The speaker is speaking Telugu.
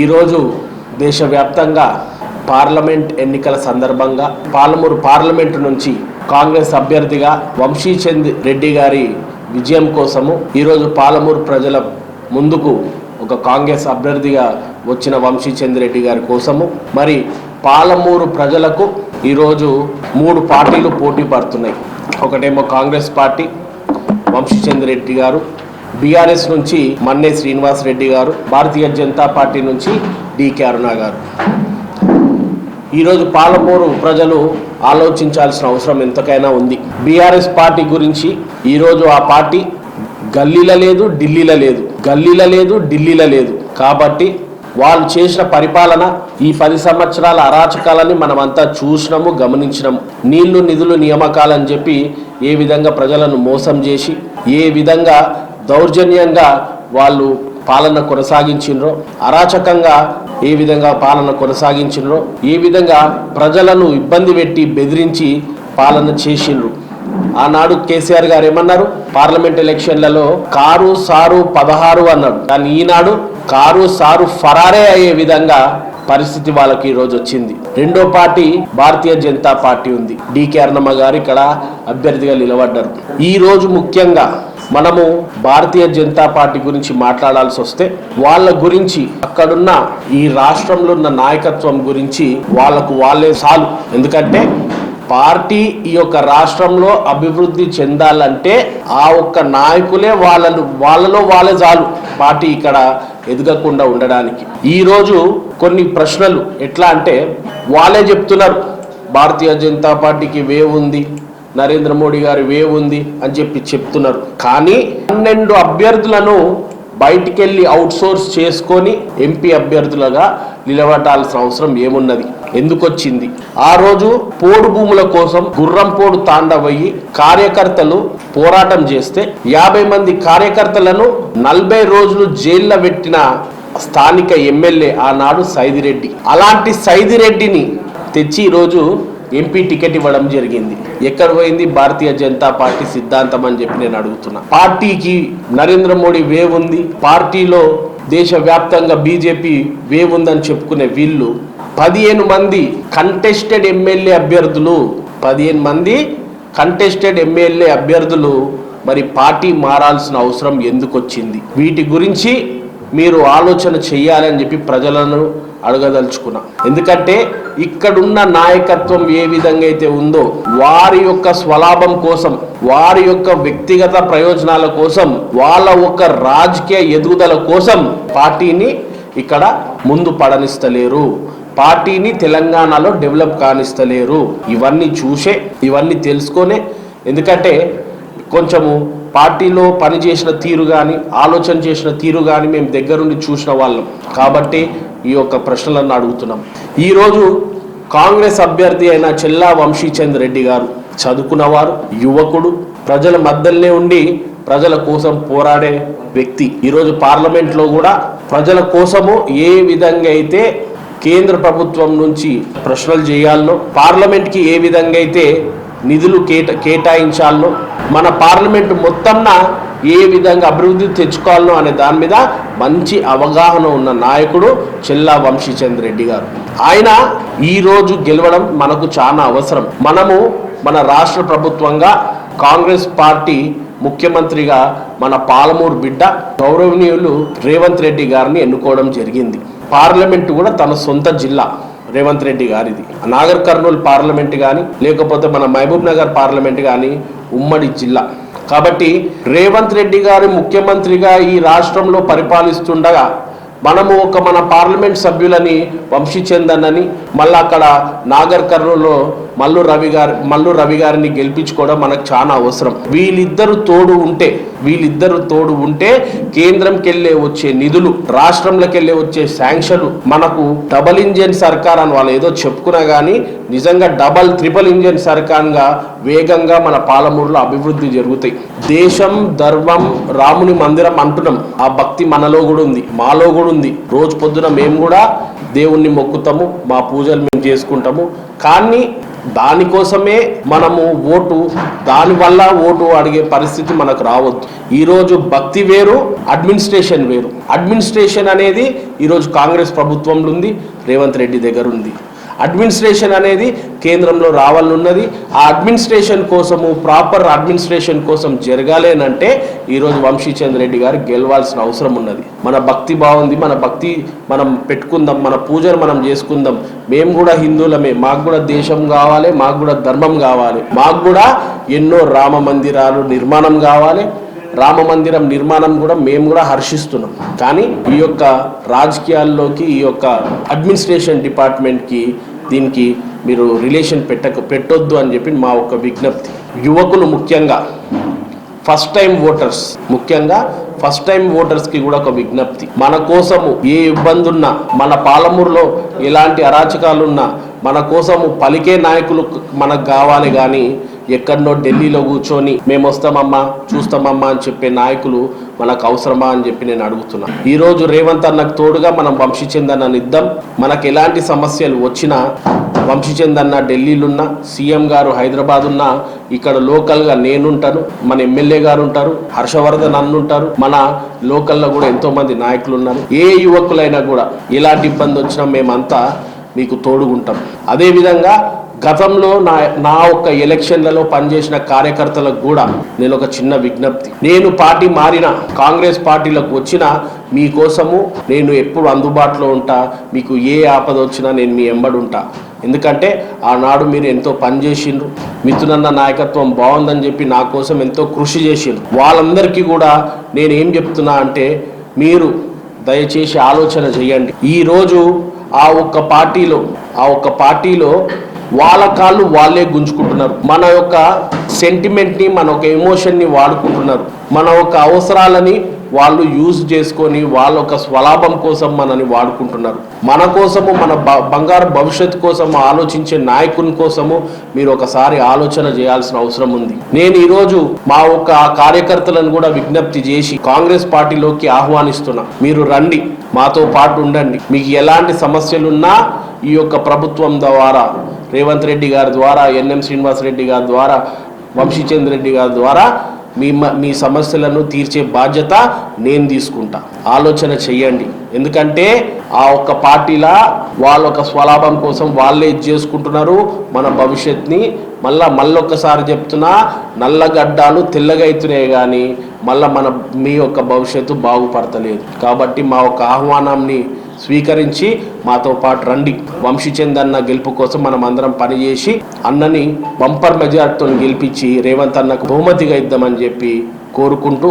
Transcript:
ఈరోజు దేశవ్యాప్తంగా పార్లమెంట్ ఎన్నికల సందర్భంగా పాలమూరు పార్లమెంటు నుంచి కాంగ్రెస్ అభ్యర్థిగా వంశీచంద్ రెడ్డి గారి విజయం కోసము ఈరోజు పాలమూరు ప్రజల ముందుకు ఒక కాంగ్రెస్ అభ్యర్థిగా వచ్చిన వంశీచంద్ రెడ్డి గారి కోసము. మరి పాలమూరు ప్రజలకు ఈరోజు మూడు పార్టీలు పోటీ పడుతున్నాయి. ఒకటేమో కాంగ్రెస్ పార్టీ వంశీచంద్ రెడ్డి గారు బీఆర్ఎస్ నుంచి మన్నే శ్రీనివాస్ రెడ్డి గారు భారతీయ జనతా పార్టీ నుంచి డికే అరుణ గారు. ఈరోజు పాలమూరు ప్రజలు ఆలోచించాల్సిన అవసరం ఎంతకైనా ఉంది. బీఆర్ఎస్ పార్టీ గురించి ఈరోజు ఆ పార్టీ గల్లీల లేదు ఢిల్లీలో లేదు. గల్లీల లేదు ఢిల్లీలో లేదు. కాబట్టి వాళ్ళు చేసిన పరిపాలన ఈ పది సంవత్సరాల అరాచకాలని మనమంతా చూసినాము గమనించినాము. నీళ్ళు నిధులు నియామకాలని చెప్పి ఏ విధంగా ప్రజలను మోసం చేసి ఏ విధంగా దౌర్జన్యంగా వాళ్ళు పాలన కొనసాగించిండ్రో అరాచకంగా ఏ విధంగా పాలన కొనసాగించిండ్రో ఏ విధంగా ప్రజలను ఇబ్బంది పెట్టి బెదిరించి పాలన చేసిండ్రు ఆనాడు కేసీఆర్ గారు ఏమన్నారు? పార్లమెంట్ ఎలక్షన్లలో కారు సారు పదహారు అన్నాడు కానీ ఈనాడు కారు సారు ఫరారే అయ్యే విధంగా పరిస్థితి వాళ్ళకి ఈ రోజు వచ్చింది. రెండో పార్టీ భారతీయ జనతా పార్టీ ఉంది. డికే అర్ణమ్మ గారు ఇక్కడ అభ్యర్థిగా నిలబడ్డారు. ఈ రోజు ముఖ్యంగా మనము భారతీయ జనతా పార్టీ గురించి మాట్లాడాల్సి వస్తే వాళ్ళ గురించి అక్కడున్న ఈ రాష్ట్రంలో ఉన్న నాయకత్వం గురించి వాళ్ళకు వాళ్ళే చాలు. ఎందుకంటే పార్టీ ఈ యొక్క రాష్ట్రంలో అభివృద్ధి చెందాలంటే ఆ ఒక్క నాయకులే వాళ్ళను వాళ్ళలో వాళ్ళే చాలు. పార్టీ ఇక్కడ ఎదగకుండా ఉండడానికి. ఈరోజు కొన్ని ప్రశ్నలు ఎట్లా అంటే వాళ్ళే చెప్తున్నారు భారతీయ జనతా పార్టీకి వేవ్ ఉంది నరేంద్ర మోడీ గారి వేవ్ ఉంది అని చెప్పి చెప్తున్నారు. కానీ పన్నెండు అభ్యర్థులను బయటికెళ్ళి అవుట్ సోర్స్ చేసుకొని ఎంపీ అభ్యర్థులుగా నిలబడాల్సిన అవసరం ఏమున్నది? ఎందుకు వచ్చింది ఆ రోజు పోడు భూముల కోసం గుర్రంపోడు తాండవయ్యి కార్యకర్తలు పోరాటం చేస్తే యాభై మంది కార్యకర్తలను నలభై రోజులు జైల్లో పెట్టిన స్థానిక ఎమ్మెల్యే ఆనాడు సైదిరెడ్డి. అలాంటి సైదిరెడ్డిని తెచ్చి ఈరోజు ఎంపీ టికెట్ ఇవ్వడం జరిగింది. ఎక్కడ పోయింది? భారతీయ జనతా పార్టీ సిద్ధాంతం అని చెప్పి నేను అడుగుతున్నా. పార్టీకి నరేంద్ర మోడీ వేవ్ ఉంది. పార్టీలో దేశవ్యాప్తంగా బీజేపీ వేవ్ ఉందని చెప్పుకునే వీళ్ళు పదిహేను మంది కంటెస్టెడ్ ఎమ్మెల్యే అభ్యర్థులు పదిహేను మంది కంటెస్టెడ్ ఎమ్మెల్యే అభ్యర్థులు మరి పార్టీ మారాల్సిన అవసరం ఎందుకు వచ్చింది వీటి గురించి మీరు ఆలోచన చేయాలని చెప్పి ప్రజలను అడగదలుచుకున్నా. ఎందుకంటే ఇక్కడున్న నాయకత్వం ఏ విధంగా అయితే ఉందో వారి యొక్క స్వలాభం కోసం వారి యొక్క వ్యక్తిగత ప్రయోజనాల కోసం వాళ్ళ ఒక రాజకీయ ఎదుగుదల కోసం పార్టీని ఇక్కడ ముందు పడనిస్తలేరు. పార్టీని తెలంగాణలో డెవలప్ కానిస్తలేరు. ఇవన్నీ చూసే ఇవన్నీ తెలుసుకొనే ఎందుకంటే కొంచెము పార్టీలో పనిచేసిన తీరు కానీ ఆలోచన చేసిన తీరు కానీ మేము దగ్గరుండి చూసిన వాళ్ళం. కాబట్టి ఈ యొక్క ప్రశ్నలను అడుగుతున్నాం. ఈరోజు కాంగ్రెస్ అభ్యర్థి అయిన చెల్లా వంశీచంద్ రెడ్డి గారు చదువుకున్నవారు యువకుడు. ప్రజల మధ్యలోనే ఉండి ప్రజల కోసం పోరాడే వ్యక్తి. ఈరోజు పార్లమెంట్లో కూడా ప్రజల కోసము ఏ విధంగా అయితే కేంద్ర ప్రభుత్వం నుంచి ప్రశ్నలు చేయాలనో పార్లమెంట్కి ఏ విధంగా అయితే నిధులు కేట కేటాయించాలనో మన పార్లమెంట్ మొత్తంన ఏ విధంగా అభివృద్ధి తెచ్చుకోవాలనో అనే దాని మీద మంచి అవగాహన ఉన్న నాయకుడు చెల్లా వంశీచంద్ రెడ్డి గారు. ఆయన ఈ రోజు గెలవడం మనకు చాలా అవసరం. మనము మన రాష్ట్ర ప్రభుత్వంగా కాంగ్రెస్ పార్టీ ముఖ్యమంత్రిగా మన పాలమూరు బిడ్డ గౌరవనీయులు రేవంత్ రెడ్డి గారిని ఎన్నుకోవడం జరిగింది. పార్లమెంట్ కూడా తన సొంత జిల్లా. రేవంత్ రెడ్డి గారిది. నాగర్ కర్నూలు పార్లమెంట్ కానీ లేకపోతే మన మహబూబ్ నగర్ పార్లమెంట్ కానీ ఉమ్మడి జిల్లా. కాబట్టి రేవంత్ రెడ్డి గారు ముఖ్యమంత్రిగా ఈ రాష్ట్రంలో పరిపాలిస్తుండగా మనము ఒక మన పార్లమెంట్ సభ్యులని వంశీచందన్ అని మళ్ళీ అక్కడ నాగర్ కర్నూలులో మల్లు రవి గారి మల్లు రవి గారిని గెలిపించుకోవడం మనకు చాలా అవసరం. వీళ్ళిద్దరు తోడు ఉంటే వీళ్ళిద్దరు తోడు ఉంటే కేంద్రంకి వెళ్ళే వచ్చే నిధులు రాష్ట్రంలోకి వెళ్ళే వచ్చే శాంక్షన్లు మనకు డబల్ ఇంజన్ సర్కార్ అని వాళ్ళు ఏదో చెప్పుకున్నా కానీ నిజంగా డబల్ త్రిబల్ ఇంజన్ సర్కార్గా వేగంగా మన పాలమూరులో అభివృద్ధి జరుగుతాయి. దేశం ధర్మం రాముని మందిరం అంటున్నాం. ఆ భక్తి మనలో కూడా ఉంది మాలో కూడా ఉంది. రోజు పొద్దున మేము కూడా దేవుణ్ణి మొక్కుతాము మా పూజలు మేము చేసుకుంటాము. కానీ దానికోసమే మనము ఓటు దానివల్ల ఓటు అడిగే పరిస్థితి మనకు రావద్దు. ఈరోజు భక్తి వేరు అడ్మినిస్ట్రేషన్ వేరు. అడ్మినిస్ట్రేషన్ అనేది ఈరోజు కాంగ్రెస్ ప్రభుత్వంలో ఉంది రేవంత్ రెడ్డి దగ్గర ఉంది. అడ్మినిస్ట్రేషన్ అనేది కేంద్రంలో రావాలనున్నది. ఆ అడ్మినిస్ట్రేషన్ కోసము ప్రాపర్ అడ్మినిస్ట్రేషన్ కోసం జరగాలేనంటే ఈరోజు వంశీచంద్ర రెడ్డి గారు గెలవాల్సిన అవసరం ఉన్నది. మన భక్తి బాగుంది మన భక్తి మనం పెట్టుకుందాం మన పూజను మనం చేసుకుందాం. మేము కూడా హిందువులమే మాకు కూడా దేశం కావాలి మాకు కూడా ధర్మం కావాలి. మాకు కూడా ఎన్నో రామ మందిరాలు నిర్మాణం కావాలి. రామ మందిరం నిర్మాణం కూడా మేము కూడా హర్షిస్తున్నాం. కానీ ఈ యొక్క రాజకీయాల్లోకి ఈ యొక్క అడ్మినిస్ట్రేషన్ డిపార్ట్మెంట్కి దీనికి మీరు రిలేషన్ పెట్టక పెట్టొద్దు అని చెప్పి మా ఒక విజ్ఞప్తి. యువకులు ముఖ్యంగా ఫస్ట్ టైం ఓటర్స్ ముఖ్యంగా ఫస్ట్ టైం ఓటర్స్కి కూడా ఒక విజ్ఞప్తి. మన కోసము ఏ ఇబ్బంది ఉన్నా మన పాలమూరులో ఎలాంటి అరాచకాలున్నా మన కోసము పలికే నాయకులు మనకు కావాలి కానీ ఎక్కడనో ఢిల్లీలో కూర్చొని మేము వస్తామమ్మా చూస్తామమ్మా అని చెప్పే నాయకులు మనకు అవసరమా అని చెప్పి నేను అడుగుతున్నా. ఈ రోజు రేవంత్ అన్నకు తోడుగా మనం వంశీచందన్ ఇద్దాం మనకు ఎలాంటి సమస్యలు వచ్చినా వంశీచందన్న ఢిల్లీలో ఉన్న సీఎం గారు హైదరాబాద్ ఉన్న ఇక్కడ లోకల్గా నేనుంటాను మన ఎమ్మెల్యే గారు ఉంటారు హర్షవర్ధన్ అన్నుంటారు మన లోకల్లో కూడా ఎంతో మంది నాయకులు ఉన్నారు ఏ యువకులైనా కూడా ఎలాంటి ఇబ్బంది వచ్చినా మేమంతా మీకు తోడుగుంటాం. అదేవిధంగా గతంలో నా నా ఒక్క ఎలక్షన్లలో పనిచేసిన కార్యకర్తలకు కూడా నేను ఒక చిన్న విజ్ఞప్తి. నేను పార్టీ మారిన కాంగ్రెస్ పార్టీలకు వచ్చిన మీకోసము నేను ఎప్పుడు అందుబాటులో ఉంటా మీకు ఏ ఆపద వచ్చినా నేను మీ ఎంబడి ఉంటా. ఎందుకంటే ఆనాడు మీరు ఎంతో పనిచేసిండ్రు మిథునన్న నాయకత్వం బాగుందని చెప్పి నా కోసం ఎంతో కృషి చేసిండ్రు. వాళ్ళందరికీ కూడా నేను ఏం చెప్తున్నా అంటే మీరు దయచేసి ఆలోచన చేయండి. ఈరోజు ఆ ఒక్క పార్టీలో ఆ ఒక్క పార్టీలో వాళ్ళ కాళ్ళు వాళ్ళే గుంజుకుంటున్నారు. మన యొక్క సెంటిమెంట్ని మన ఒక ఎమోషన్ని వాడుకుంటున్నారు. మన ఒక అవసరాలని వాళ్ళు యూజ్ చేసుకొని వాళ్ళ ఒక స్వలాభం కోసం మనని వాడుకుంటున్నారు. మన కోసము మన బ- బంగారు భవిష్యత్తు కోసం ఆలోచించే నాయకుని కోసము మీరు ఒకసారి ఆలోచన చేయాల్సిన అవసరం ఉంది. నేను ఈరోజు మా ఒక కార్యకర్తలను కూడా విజ్ఞప్తి చేసి కాంగ్రెస్ పార్టీలోకి ఆహ్వానిస్తున్నా. మీరు రండి మాతో పాటు ఉండండి. మీకు ఎలాంటి సమస్యలున్నా ఈ యొక్క ప్రభుత్వం ద్వారా రేవంత్ రెడ్డి గారి ద్వారా ఎన్ఎం శ్రీనివాస్ రెడ్డి గారి ద్వారా వంశీచంద్ర రెడ్డి గారి ద్వారా మీ మ- మీ సమస్యలను తీర్చే బాధ్యత నేను తీసుకుంటా. ఆలోచన చెయ్యండి. ఎందుకంటే ఆ ఒక్క పార్టీలా వాళ్ళ ఒక స్వలాభం కోసం వాళ్ళే ఇది చేసుకుంటున్నారు మన భవిష్యత్ని మళ్ళా మళ్ళొక్కసారి చెప్తున్నా నల్లగడ్డాలు తెల్లగైతున్నాయి కానీ మళ్ళా మన మీ యొక్క భవిష్యత్తు బాగుపడతలేదు. కాబట్టి మా యొక్క ఆహ్వానాన్ని స్వీకరించి మాతో పాటు రండి. వంశీచంద్ అన్న గెలుపు కోసం మనం అందరం పనిచేసి అన్నని బంపర్ మెజార్టీతో గెలిపించి రేవంత్ అన్నకు బహుమతిగా ఇద్దామని చెప్పి కోరుకుంటూ